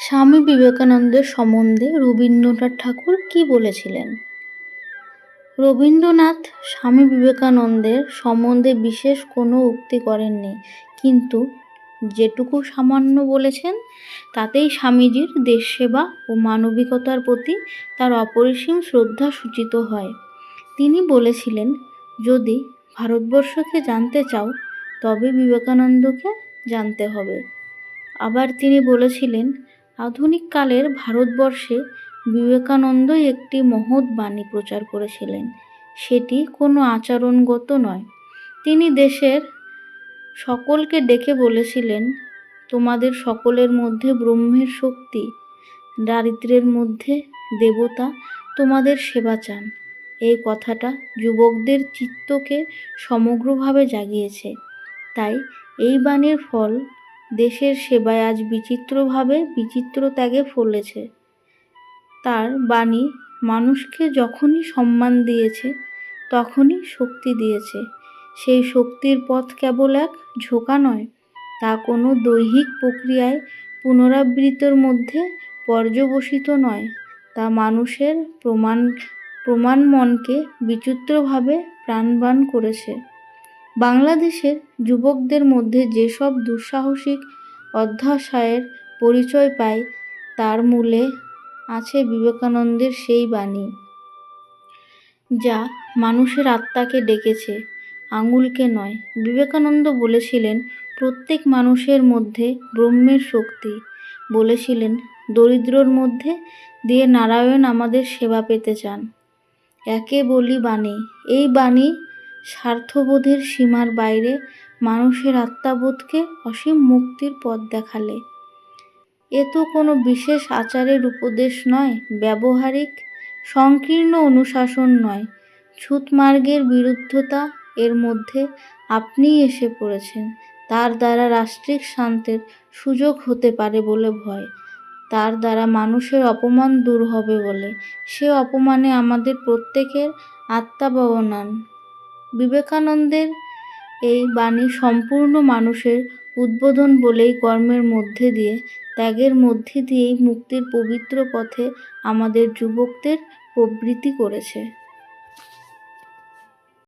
স্বামী বিবেকানন্দের সম্বন্ধে রবীন্দ্রনাথ ঠাকুর কী বলেছিলেন? রবীন্দ্রনাথ স্বামী বিবেকানন্দের সম্বন্ধে বিশেষ কোনো উক্তি করেননি, কিন্তু যেটুকু সামান্য বলেছেন, তাতেই স্বামীজির দেশসেবা ও মানবিকতার প্রতি তার অপরিসীম শ্রদ্ধা সূচিত হয়। তিনি বলেছিলেন, যদি ভারতবর্ষকে জানতে চাও, তবে বিবেকানন্দকে জানতে হবে। আবার তিনি বলেছিলেন আধুনিক কালের ভারতবর্ষে বিবেকানন্দই একটি মহৎ বাণী প্রচার করেছিলেন। সেটি কোনো আচরণগত নয়। তিনি দেশের সকলকে ডেকে বলেছিলেন, তোমাদের সকলের মধ্যে ব্রহ্মের শক্তি দারিদ্র্যের মধ্যে দেবতা, তোমাদের সেবা চান। এই কথাটা যুবকদের চিত্তকে সমগ্রভাবে জাগিয়েছে। তাই এই বাণীর ফল দেশের সেবায় আজ বিচিত্রভাবে বিচিত্র ত্যাগে ফলেছে। তার বাণী মানুষকে যখনই সম্মান দিয়েছে, তখনই শক্তি দিয়েছে। সেই শক্তির পথ কেবল এক ঝোঁকা নয়, তা কোনো দৈহিক প্রক্রিয়ায় পুনরাবৃত্তির মধ্যে পর্যবসিত নয়। তা মানুষের প্রমাণ প্রমাণ মনকে বিচিত্রভাবে প্রাণবান করেছে। বাংলাদেশের যুবকদের মধ্যে যেসব দুঃসাহসিক অধ্যাশয়ের পরিচয় পায় তার মূলে আছে বিবেকানন্দের সেই বাণী, যা মানুষের আত্মাকে ডেকেছে, আঙুলকে নয়। বিবেকানন্দ বলেছিলেন, প্রত্যেক মানুষের মধ্যে ব্রহ্মের শক্তি। বলেছিলেন, দরিদ্রর মধ্যে দিয়ে নারায়ণ আমাদের সেবা পেতে চান। একে বলি বাণী। এই বাণী স্বার্থবোধের সীমার বাইরে মানুষের আত্মাবোধকে অসীম মুক্তির পথ দেখালে। এ তো কোনো বিশেষ আচারের উপদেশ নয়, ব্যবহারিক, সংকীর্ণ অনুশাসন নয়। ছুতমার্গের বিরুদ্ধতা এর মধ্যে আপনিই এসে পড়েছেন। তার দ্বারা রাষ্ট্রিক শান্তের সুযোগ হতে পারে বলে ভয়। তার দ্বারা মানুষের অপমান দূর হবে বলে। সে অপমানে আমাদের প্রত্যেকের আত্মাবনান বিবেকানন্দের এই বাণী সম্পূর্ণ মানুষের উদ্বোধন বলেই কর্মের মধ্যে দিয়ে, ত্যাগের মধ্যে দিয়েই মুক্তির পবিত্র পথে আমাদের যুবকদের প্রবৃত্তি করেছে।